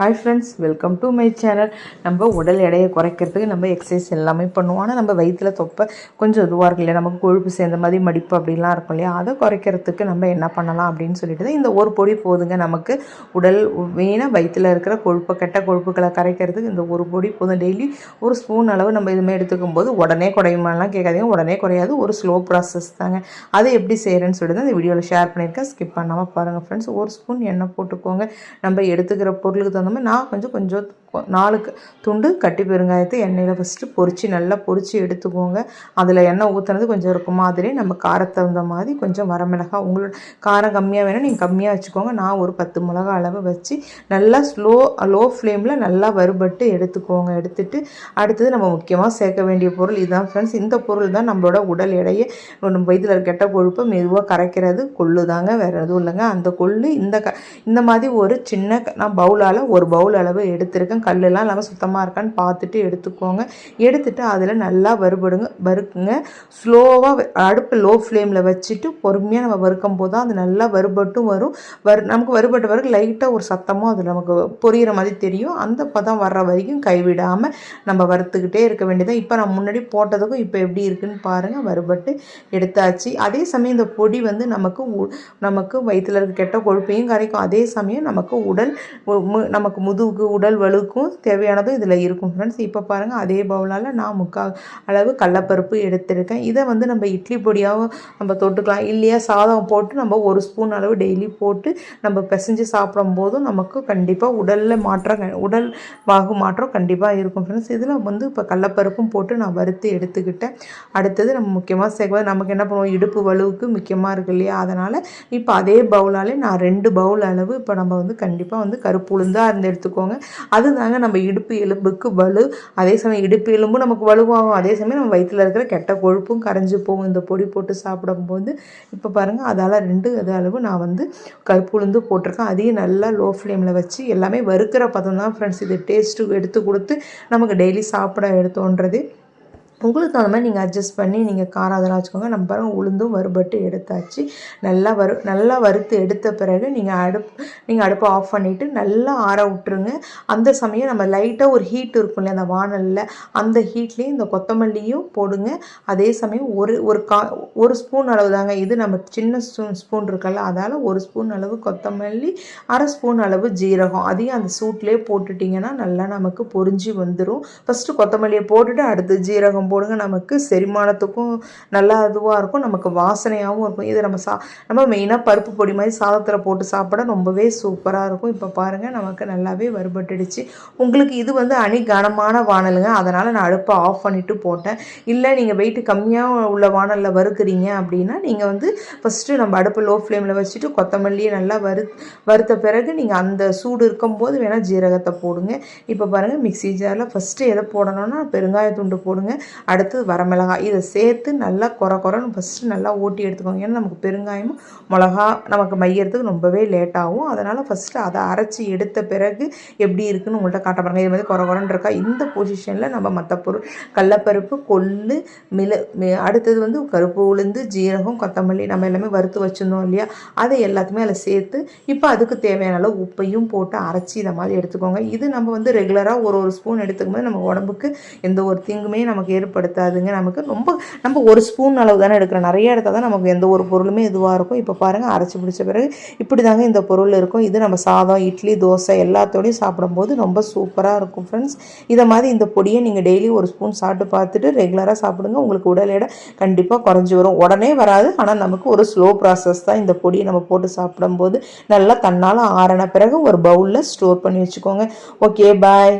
Hi friends welcome to my channel நம்ம உடல் எடையை குறைக்கிறதுக்கு நம்ம எக்ஸசைஸ் எல்லாமே பண்ணுவோம். ஆனால் நம்ம வயிற்றில் தொப்பை கொஞ்சம் இதுவாக இருக்கு இல்லையா? நமக்கு கொழுப்பு சேர்ந்த மாதிரி மடிப்பு அப்படிலாம் இருக்கும் இல்லையா? அதை குறைக்கிறதுக்கு நம்ம என்ன பண்ணலாம் அப்படின்னு சொல்லிட்டு தான் இந்த ஒரு பொடி போதுங்க. நமக்கு உடல் வீணாக வயிற்றில் இருக்கிற கொழுப்பு கெட்ட கொழுப்புகளை கரைக்கிறதுக்கு இந்த ஒரு பொடி போதும். டெய்லி ஒரு ஸ்பூன் அளவு நம்ம இதுமாதிரி எடுத்துக்கும் போது உடனே குறையுமாலாம் கேட்காதீங்க. உடனே குறையாது. ஒரு ஸ்லோ ப்ராசஸ் தாங்க. அதை எப்படி செய்கிறேன்னு சொல்லிட்டு தான் இந்த வீடியோவில் ஷேர் பண்ணியிருக்கேன். ஸ்கிப் பண்ணாமல் பாருங்கள் ஃப்ரெண்ட்ஸ் ஒரு ஸ்பூன் எண்ணெய் போட்டுக்கோங்க. நம்ம எடுத்துக்கிற பொருளுக்கு தகுந்த மாதிரி நான் கொஞ்சம் கொஞ்சம் நாலு துண்டு கட்டி பெருங்காயத்தை எண்ணெயில் ஃபஸ்ட்டு பொறிச்சு நல்லா பொறிச்சு எடுத்துக்கோங்க. அதில் எண்ணெய் ஊற்றுனது கொஞ்சம் இருக்கும் மாதிரி நம்ம காரத்தை தகுந்த மாதிரி கொஞ்சம் வரமிளகா உங்களோட காரம் கம்மியாக வேணும் நீங்கள் கம்மியாக வச்சுக்கோங்க. நான் ஒரு பத்து மிளகா அளவு வச்சு நல்லா ஸ்லோ லோ ஃப்ளேமில் நல்லா வறுபட்டு எடுத்துக்கோங்க. எடுத்துட்டு அடுத்தது நம்ம முக்கியமாக சேர்க்க வேண்டிய பொருள் இதுதான் ஃப்ரெண்ட்ஸ் இந்த பொருள் தான் நம்மளோட உடல் எடையை நம்ம வயிற்றில் கெட்ட கொழுப்பை மெதுவாக கரைக்கிறது. கொள்ளு தாங்க வேறு எதுவும் இல்லைங்க. அந்த கொள்ளு இந்த க இந்த மாதிரி ஒரு சின்ன க- நான் பவுலால் ஒரு பவுல் அளவு எடுத்திருக்கேன். கல்லெல்லாம் இல்லாமல் சுத்தமாக இருக்கான்னு பார்த்துட்டு எடுத்துக்கோங்க. எடுத்துட்டு அதில் நல்லா வறுபடுங்க வறுக்குங்க. ஸ்லோவாக அடுப்பு லோ ஃப்ளேமில் வச்சுட்டு பொறுமையாக நம்ம வறுக்கும் போது தான் அது நல்லா வறுபட்டும் வரும். வறு நமக்கு வறுபட்ட வரைக்கும் லைட்டாக ஒரு சத்தமும் அது நமக்கு பொரியிற மாதிரி தெரியும். அந்த பதம் வர்ற வரைக்கும் கைவிடாமல் நம்ம வறுத்துக்கிட்டே இருக்க வேண்டியதான் இப்போ நம்ம முன்னாடி போட்டதுக்கும் இப்போ எப்படி இருக்குன்னு பாருங்கள் வறுபட்டு எடுத்தாச்சு. அதே சமயம் இந்த பொடி வந்து நமக்கு உ- நமக்கு வயிற்றில் இருக்க கெட்ட கொழுப்பையும் கரைக்கும். அதே சமயம் நமக்கு உடல் மு- நமக்கு முதுகு உடல் வலுக்கும் தேவையானதும் இதில் இருக்கும் ஃப்ரெண்ட்ஸ் இப்போ பாருங்கள் அதே பவுலால் நான் முக்கால் அளவு கடலப்பருப்பு எடுத்திருக்கேன். இதை வந்து நம்ம இட்லி பொடியாகவும் நம்ம தொட்டுக்கலாம். இல்லையா சாதம் போட்டு நம்ம ஒரு ஸ்பூன் அளவு டெய்லி போட்டு நம்ம பிசைஞ்சு சாப்பிடும் போதும் நமக்கு கண்டிப்பாக உடலில் மாற்றம் க- உடல் வாகு மாற்றம் கண்டிப்பாக இருக்கும் ஃப்ரெண்ட்ஸ் இதில் வந்து இப்போ கடலப்பருப்பும் போட்டு நான் வறுத்து எடுத்துக்கிட்டேன். அடுத்தது நம்ம முக்கியமாக சேர்க்க நமக்கு என்ன பண்ணுவோம்? இடுப்பு வலுவுக்கு முக்கியமாக இருக்கு இல்லையா? அதனால் இப்போ அதே பவுலாலே நான் ரெண்டு பவுல் அளவு இப்போ நம்ம வந்து கண்டிப்பாக வந்து கருப்பு உளுந்தாக இருந்து எடுத்துக்கோங்க. தாங்க நம்ம இடுப்பு எலும்புக்கு வலு. அதே சமயம் இடுப்பு எலும்பும் நமக்கு வலுவாகும். அதே சமயம் நம்ம வயிற்றில் இருக்கிற கெட்ட கொழுப்பும் கரைஞ்சு போகும். இந்த பொடி போட்டு சாப்பிடும்போது இப்போ பாருங்கள் அதால் ரெண்டு அது அளவு நான் வந்து கருப்பு உளுந்து போட்டிருக்கேன். அதையும் நல்லா லோ ஃப்ளேமில் வச்சு எல்லாமே வறுக்கிற பதம் தான் ஃப்ரெண்ட்ஸ் இது டேஸ்ட்டு எடுத்து கொடுத்து நமக்கு டெய்லி சாப்பிட எடுத்தோன்றது. உங்களுக்கு அந்த மாதிரி நீங்கள் அட்ஜஸ்ட் பண்ணி நீங்கள் காரம் அதெல்லாம் வச்சுக்கோங்க. நம்ம பாருங்கள் உளுந்தும் வறுபட்டு எடுத்தாச்சு. நல்லா வறு நல்லா வறுத்து எடுத்த பிறகு நீங்கள் அடுப்பு நீங்கள் அடுப்பை ஆஃப் பண்ணிவிட்டு நல்லா ஆற விட்டுருங்க. அந்த சமயம் நம்ம லைட்டாக ஒரு ஹீட் இருக்கும் இல்லையா அந்த வானலில் அந்த ஹீட்லேயும் இந்த கொத்தமல்லியும் போடுங்க. அதே சமயம் ஒரு ஒரு கா ஒரு ஸ்பூன் அளவு தாங்க இது நம்ம சின்ன ஸ்பூன் ஸ்பூன் இருக்குல்ல அதால் ஒரு ஸ்பூன் அளவு கொத்தமல்லி அரை ஸ்பூன் அளவு ஜீரகம். அதையும் அந்த சூட்லேயே போட்டுட்டிங்கன்னா நல்லா நமக்கு பொரிஞ்சு வந்துடும் ஃபஸ்ட்டு கொத்தமல்லியை போட்டுட்டு அடுத்து ஜீரகம் போடுங்க. நமக்கு செரிமானத்துக்கும் நல்லா இதுவாக இருக்கும். நமக்கு வாசனையாகவும் இருக்கும். இதை நம்ம சா நம்ம மெயினாக பருப்பு பொடி மாதிரி சாதத்தில் போட்டு சாப்பிட ரொம்பவே சூப்பராக இருக்கும். இப்போ பாருங்கள் நமக்கு நல்லாவே வறுபட்டுடுச்சு. உங்களுக்கு இது வந்து அணி கனமான வானலுங்க. அதனால் நான் அடுப்பை ஆஃப் பண்ணிவிட்டு போட்டேன். இல்லை நீங்கள் வெயிட் கம்மியாக உள்ள வானலில் வறுக்கிறீங்க அப்படின்னா நீங்கள் வந்து ஃபஸ்ட்டு நம்ம அடுப்பை லோ ஃப்ளேமில் வச்சுட்டு கொத்தமல்லியை நல்லா வறு வறுத்த பிறகு நீங்கள் அந்த சூடு இருக்கும்போது வேணால் ஜீரகத்தை போடுங்க. இப்போ பாருங்கள் மிக்ஸி ஜாரில் ஃபஸ்ட்டு எதை போடணும்னா பெருங்காய துண்டு போடுங்க. அடுத்து வரமிளகாய். இதை சேர்த்து நல்லா குறை குறைன்னு ஃபஸ்ட்டு நல்லா ஓட்டி எடுத்துக்கோங்க ஏன்னா நமக்கு பெருங்காயமும் மிளகா நமக்கு மையறதுக்கு ரொம்பவே லேட்டாகும் அதனால் ஃபஸ்ட்டு அதை அரைச்சி எடுத்த பிறகு எப்படி இருக்குன்னு உங்கள்கிட்ட காட்ட பாருங்க. இது மாதிரி குறை குறைன்னு இருக்கா? இந்த பொசிஷனில் நம்ம மற்ற பொருள் கடலப்பருப்பு கொள்ளு மிள மி- அடுத்தது வந்து கருப்பு உளுந்து ஜீரகம் கொத்தமல்லி நம்ம எல்லாமே வறுத்து வச்சுருந்தோம் இல்லையா? அதை எல்லாத்தையுமே அதில் சேர்த்து இப்போ அதுக்கு தேவையான அளவு உப்பையும் போட்டு அரைச்சி இதை மாதிரி எடுத்துக்கோங்க. இது நம்ம வந்து ரெகுலராக ஒரு ஒரு ஸ்பூன் எடுத்துக்கும் போது நம்ம உடம்புக்கு எந்த ஒரு தீங்குமே நமக்கு ஈடுபடுத்தாதுங்க நமக்கு ரொம்ப நம்ம ஒரு ஸ்பூன் அளவு தானே எடுக்கிறோம். நிறைய எடுத்தால் தான் நமக்கு எந்த ஒரு பொருளுமே இதுவாக இருக்கும். இப்போ பாருங்கள் அரைச்சி பிடிச்ச பிறகு இப்படி தாங்க இந்த பொருள் இருக்கும். இது நம்ம சாதம் இட்லி தோசை எல்லாத்தோடையும் சாப்பிடும்போது ரொம்ப சூப்பராக இருக்கும் ஃப்ரெண்ட்ஸ் இதை மாதிரி இந்த பொடியை நீங்கள் டெய்லி ஒரு ஸ்பூன் சாப்பிட்டு பார்த்துட்டு ரெகுலராக சாப்பிடுங்க. உங்களுக்கு உடல் எடை கண்டிப்பாக குறைஞ்சி வரும். உடனே வராது. ஆனால் நமக்கு ஒரு ஸ்லோ ப்ராசஸ் தான் இந்த பொடியை நம்ம போட்டு சாப்பிடும்போது நல்லா தன்னால் ஆறின பிறகு ஒரு பவுலில் ஸ்டோர் பண்ணி வச்சுக்கோங்க. Okay bye